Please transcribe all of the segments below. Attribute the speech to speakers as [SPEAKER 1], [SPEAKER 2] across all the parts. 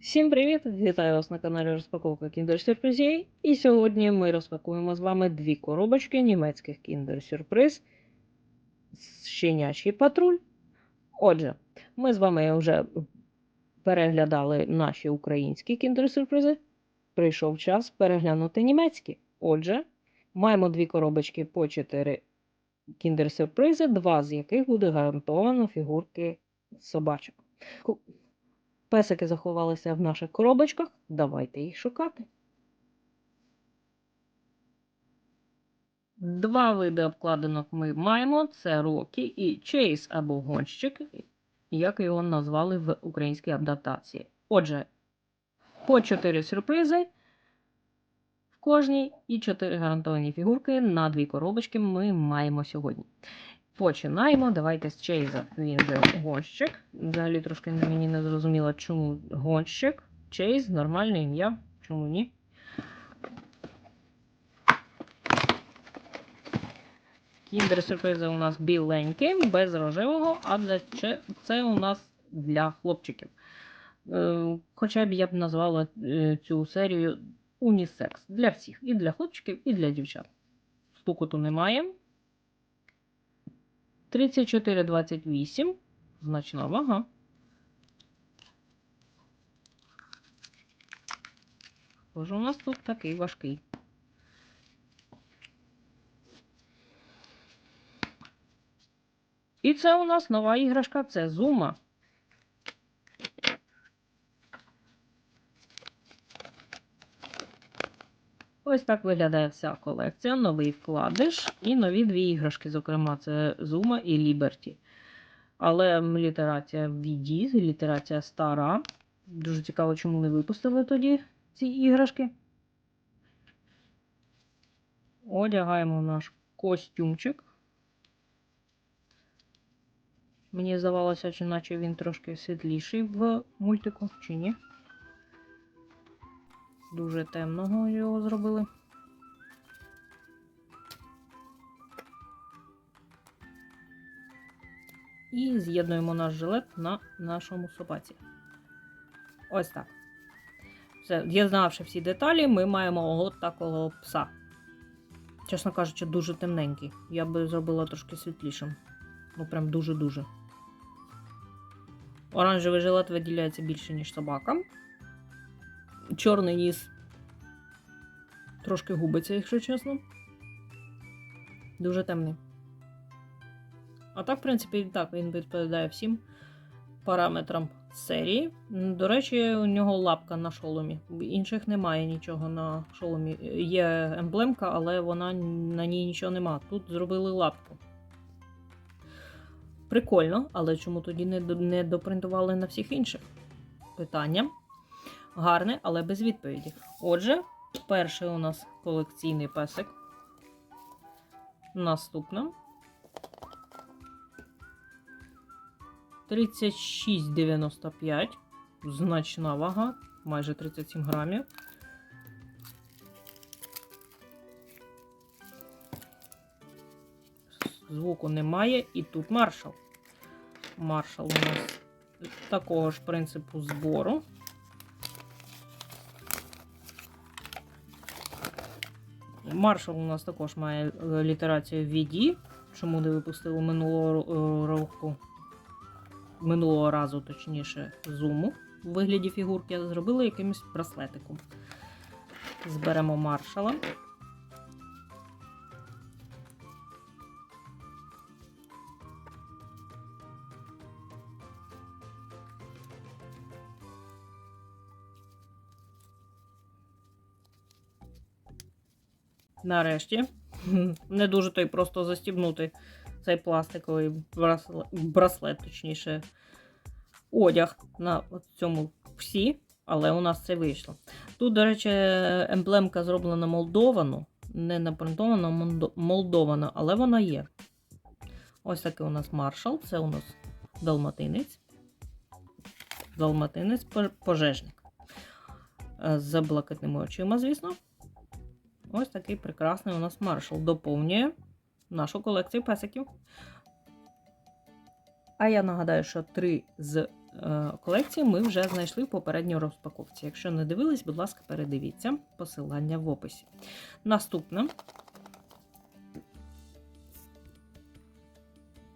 [SPEAKER 1] Всім привіт! Вітаю вас на каналі Розпаковка Kinder Сюрпризей. І сьогодні ми розпакуємо з вами дві коробочки німецьких Kinder Сюрприз Щенячий патруль. Отже, ми з вами вже переглядали наші українські Kinder Сюрпризи. Прийшов час переглянути німецькі. Отже, маємо дві коробочки по 4 Kinder Сюрпризи, два з яких буде гарантовано фігурки собачок. Песики заховалися в наших коробочках. Давайте їх шукати. Два види обкладинок ми маємо: це Рокі і Чейз або гонщик, як його назвали в українській адаптації. Отже, по 4 сюрпризи в кожній і 4 гарантовані фігурки на дві коробочки ми маємо сьогодні. Починаємо. Давайте з Чейза. Він же гонщик. Взагалі трошки мені не зрозуміло, чому гонщик. Чейз, нормальне ім'я. Чому ні? Кіндер сюрпризи у нас біленькі, без рожевого, адже це- це у нас для хлопчиків. Е, Хоча б я б назвала е, цю серію унісекс. Для всіх. І для хлопчиків, і для дівчат. Стукоту немає. 34,28. Значна вага. Боже, у нас тут такий важкий. І це у нас нова іграшка, це Зума. Ось так виглядає вся колекція, новий вкладиш і нові дві іграшки, зокрема, це Zuma і Liberty. Але літерація VD, літерація стара. Дуже цікаво, чому не випустили тоді ці іграшки. Одягаємо наш костюмчик. Мені здавалося, чи наче він трошки світліший в мультику, чи ні. Дуже темного його зробили. І з'єднуємо наш жилет на нашому собаці. Ось так. Все, дізнавши всі деталі, ми маємо от такого пса. Чесно кажучи, дуже темненький. Я би зробила трошки світлішим. Ну, прям дуже-дуже. Оранжевий жилет виділяється більше, ніж собака. Чорний ніс трошки губиться, якщо чесно. Дуже темний. А так, в принципі, так, він відповідає всім параметрам серії. До речі, у нього лапка на шоломі. Інших немає нічого на шоломі. Є емблемка, але вона на ній нічого нема. Тут зробили лапку. Прикольно, але чому тоді не, допринтували на всіх інших? Питання. Гарне, але без відповіді. Отже, перший у нас колекційний песик. Наступна. 36,95. Значна вага, майже 37 грамів. Звуку немає, і тут маршал. Маршал у нас такого ж принципу збору. Маршал у нас також має е, літерацію VD, чому не випустили минулого е, року, минулого разу, точніше, зуму у вигляді фігурки, зробили якимось браслетиком. Зберемо маршала. Нарешті. Не дуже то й просто застібнути цей пластиковий браслет, браслет, точніше, одяг на цьому всі, але у нас це вийшло. Тут, до речі, емблемка зроблена молдовано, не напринтована, молдована, але вона є. Ось такий у нас маршал, це у нас далматинець. Далматинець пожежник. Е, З блакитними очима, звісно. Ось такий прекрасний у нас маршал доповнює нашу колекцію песиків. А я нагадаю, що три з е, колекції ми вже знайшли в попередній розпаковці. Якщо не дивились, будь ласка, передивіться посилання в описі. Наступна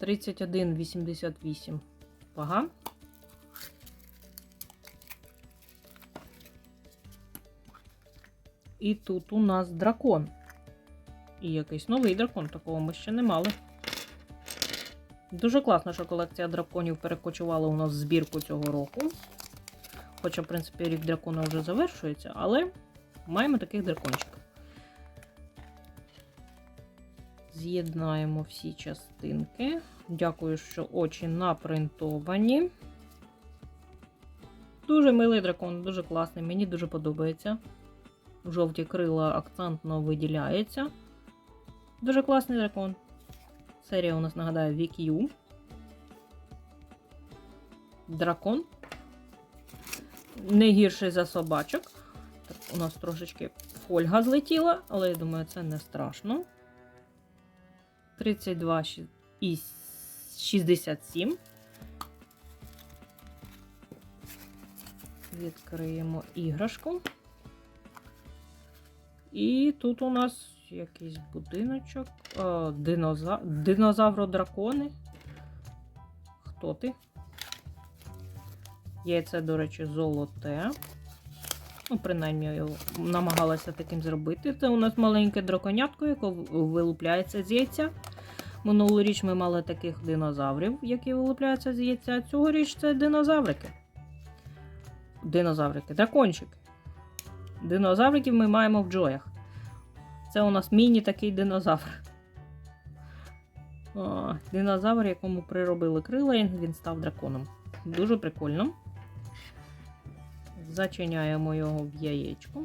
[SPEAKER 1] 31,88 вага. І тут у нас дракон. І якийсь новий дракон, такого ми ще не мали. Дуже класно, що колекція драконів перекочувала у нас в збірку цього року. Хоча, в принципі, рік дракона вже завершується, але маємо таких дракончиків. З'єднаємо всі частинки. Дякую, що очі напринтовані. Дуже милий дракон, дуже класний, мені дуже подобається. Жовті крила акцентно виділяється. Дуже класний дракон. Серія у нас нагадаю VQ. Дракон. Не гірший за собачок. Так, у нас трошечки фольга злетіла, але я думаю, це не страшно. 32 і 67. Відкриємо іграшку. І тут у нас якийсь будиночок. О, диноза... Динозавро-дракони. Хто ти? Яйце, до речі, золоте. Ну, принаймні, я намагалася таким зробити. Це у нас маленьке драконятко, яке вилупляється з яйця. Минулоріч ми мали таких динозаврів, які вилупляються з яйця. Цьогоріч це динозаврики. Динозаврики, дракончики. Динозавриків ми маємо в джоях. Це у нас міні такий динозавр. О, динозавр, якому приробили крила, і він став драконом. Дуже прикольно. Зачиняємо його в яєчко.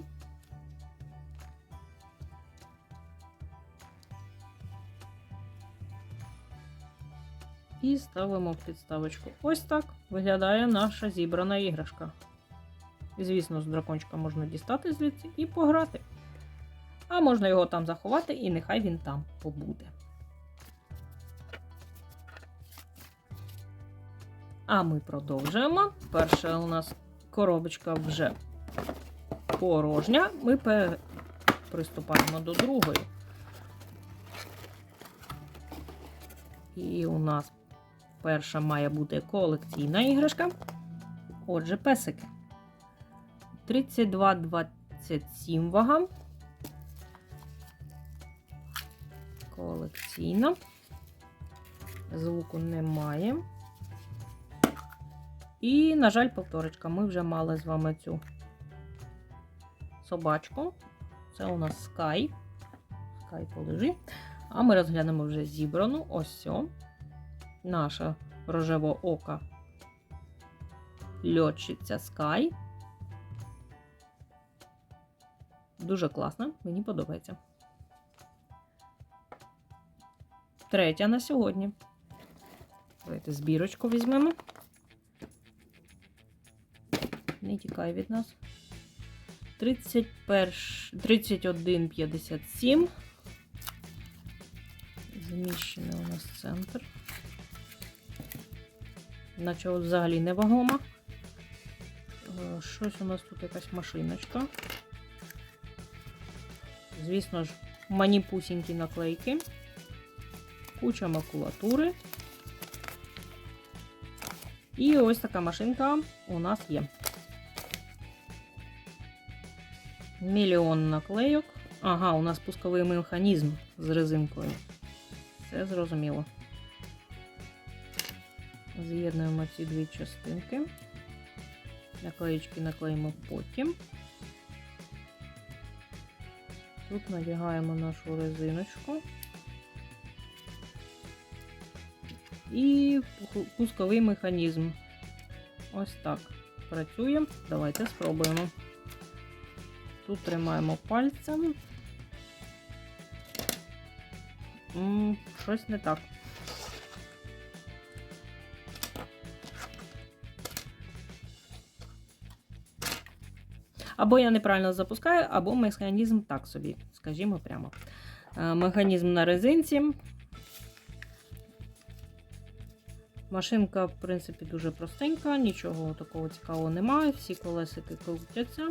[SPEAKER 1] І ставимо в підставочку. Ось так виглядає наша зібрана іграшка. Звісно, з дракончика можна дістати звідси і пограти. А можна його там заховати, і нехай він там побуде. А ми продовжуємо. Перша у нас коробочка вже порожня. Ми приступаємо до другої. І у нас перша має бути колекційна іграшка. Отже, песики. 32,27 вага. Колекційна. Звуку немає. І, на жаль, повторочка. Ми вже мали з вами цю собачку. Це у нас Sky. Sky полежи. А ми розглянемо вже зібрану. Ось цю. Наша рожево ока льотчиця Sky. Дуже класно, мені подобається. Третя на сьогодні. Давайте збірочку візьмемо. Не тікай від нас. 31,57. Зміщений у нас центр. Наче взагалі невагома. Е, Щось у нас тут якась машиночка. Звісно ж, маніпусінькі наклейки. Куча макулатури. І ось така машинка у нас є. Мільйон наклейок. Ага, у нас пусковий механізм з резинкою. Все зрозуміло. З'єднуємо ці дві частинки. Наклеїчки наклеїмо потім. Тут надягаємо нашу резиночку. І пусковий механізм. Ось так. Працює. Давайте спробуємо. Тут тримаємо пальцем. М, Щось не так. Або я неправильно запускаю, або механізм так собі, скажімо прямо. Е, Механізм на резинці. Машинка, в принципі, дуже простенька, нічого такого цікавого немає. Всі колесики крутяться.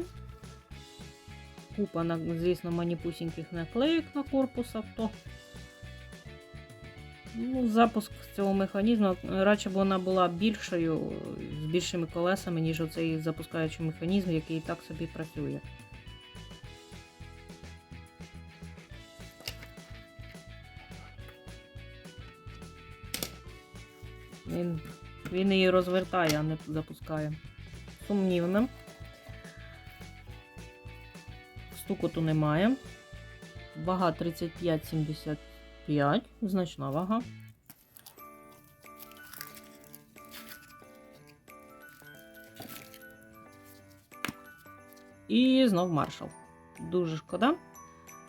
[SPEAKER 1] Купа, звісно, маніпусіньких наклеїк на корпус авто. Ну, запуск цього механізму радше б вона була більшою, з більшими колесами, ніж оцей запускаючий механізм, який і так собі працює. Він, він її розвертає, а не запускає. Сумнівно. Стукоту немає. Вага 35,75. Значна вага. І знов маршал. Дуже шкода.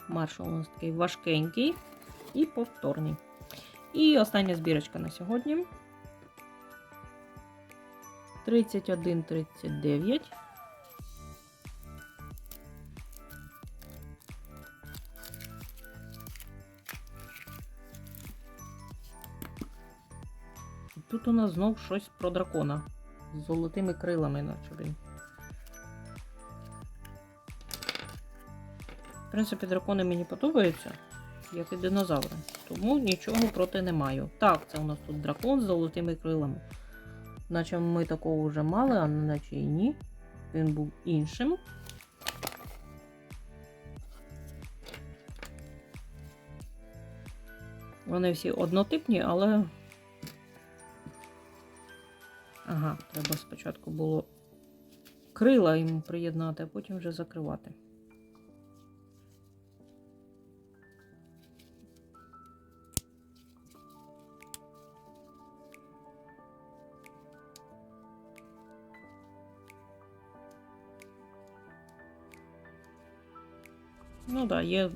[SPEAKER 1] Маршал у нас такий важкенький і повторний. І остання збірочка на сьогодні. 31,39. Тут у нас знов щось про дракона. З золотими крилами, наче він. В принципі, дракони мені подобаються, як і динозаври. Тому нічого проти не маю. Так, це у нас тут дракон з золотими крилами. Наче ми такого вже мали, а наче і ні. Він був іншим. Вони всі однотипні, але. Ага, треба спочатку було крила йому приєднати, а потім вже закривати. Ну так, да, є е,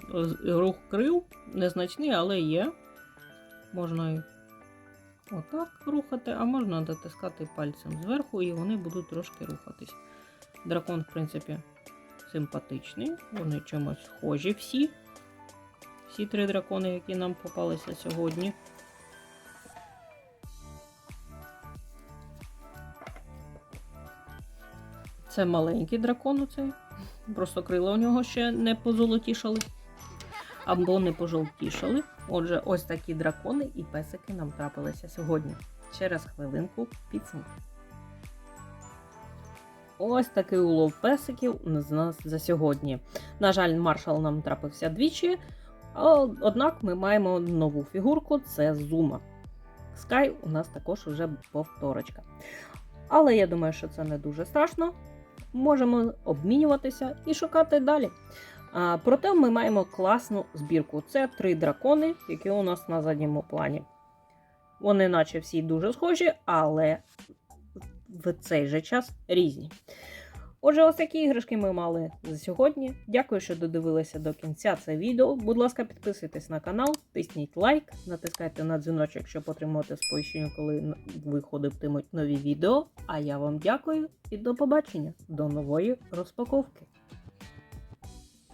[SPEAKER 1] рух крил, незначний, але є. Можна отак рухати, а можна дотискати пальцем зверху, і вони будуть трошки рухатись. Дракон, в принципі, симпатичний, вони чимось схожі всі. Всі три дракони, які нам попалися сьогодні. Це маленький дракон оцей. Просто крила у нього ще не позолотішали. Або не пожовтішали. Отже, ось такі дракони і песики нам трапилися сьогодні. Через хвилинку підсумки. Ось такий улов песиків з нас за сьогодні. На жаль, маршал нам трапився двічі. Однак ми маємо нову фігурку це Зума. Скай у нас також вже повторочка. Але я думаю, що це не дуже страшно можемо обмінюватися і шукати далі. А, проте ми маємо класну збірку. Це три дракони, які у нас на задньому плані. Вони, наче всі дуже схожі, але в цей же час різні. Отже, ось такі іграшки ми мали за сьогодні. Дякую, що додивилися до кінця це відео. Будь ласка, підписуйтесь на канал, тисніть лайк, натискайте на дзвіночок, щоб отримати сповіщення, коли виходитимуть нові відео. А я вам дякую і до побачення, до нової розпаковки.